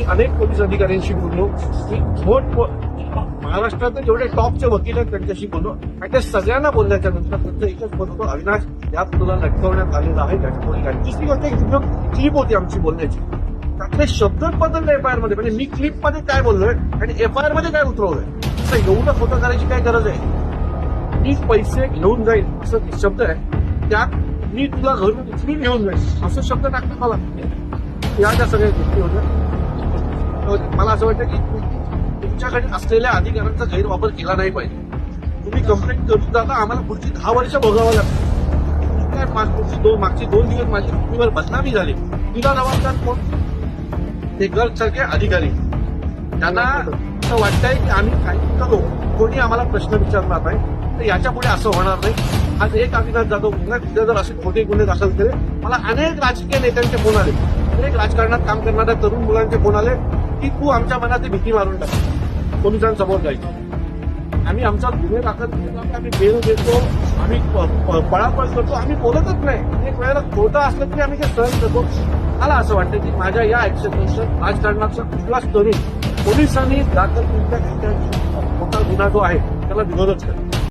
मी अनेक पोलीस अधिकाऱ्यांशी बोललो. मी मोठ महाराष्ट्रातले जेवढे टॉपचे वकील आहेत त्यांच्याशी बोललो. आणि त्या सगळ्यांना बोलल्याच्या नंतर फक्त एकच बोलत होतो अविनाश या तुला लटकवण्यात आलेलं आहे त्याच्यामुळे काय दुसरी गोष्ट एकदम क्लिप होती आमची बोलण्याची. त्यातले शब्दच बदलले एफ आय आरमध्ये म्हणजे मी क्लिपमध्ये काय बोललोय आणि एफ आय आरमध्ये काय उतरवलंय? असं एवढं खोटं करायची काय गरज आहे? मी पैसे घेऊन जाईल असं शब्द आहे. त्यात मी तुला घरून उचलून घेऊन जाईल असं शब्द टाकतात मला. या ज्या सगळ्या गोष्टी होत्या. मला असं वाटतं की तुमच्याकडे असलेल्या अधिकारांचा गैरवापर केला नाही पाहिजे. तुम्ही कंप्लेंट करून जाता आम्हाला पुढची दहा वर्ष भोगावं लागतं. काय माग- पुढची दोन मागची दोन दिवस माझी पृथ्वीवर बदनामी झाली. तिला जबाबदार कोण? ते गटसारखे अधिकारी. त्यांना असं वाटतंय की आम्ही काही करू. कोणी आम्हाला प्रश्न विचारणार नाही. तर याच्यापुढे असं होणार नाही. आज एक अविनाश जाधव पुन्हा तिथे जर असे खोटे गुन्हे दाखल केले मला अनेक राजकीय नेत्यांचे फोन आले. अनेक राजकारणात काम करणाऱ्या तरुण मुलांचे फोन आले. की तू आमच्या मनात भीती मारून टाक. पोलिसांसमोर जायचं. आम्ही आमचा गुन्हे दाखल आम्ही बेल देतो आम्ही प- पळापळ करतो आम्ही बोलतच नाही. एक वेळेला खोटं असलं तरी आम्ही ते सहन करतो. मला असं वाटतं की माझ्या या ऍक्शन राजकारणाचा कुठलाच तरुण पोलिसांनी दाखल केलेल्या मोठा गुन्हा जो आहे त्याला विरोधच करतो.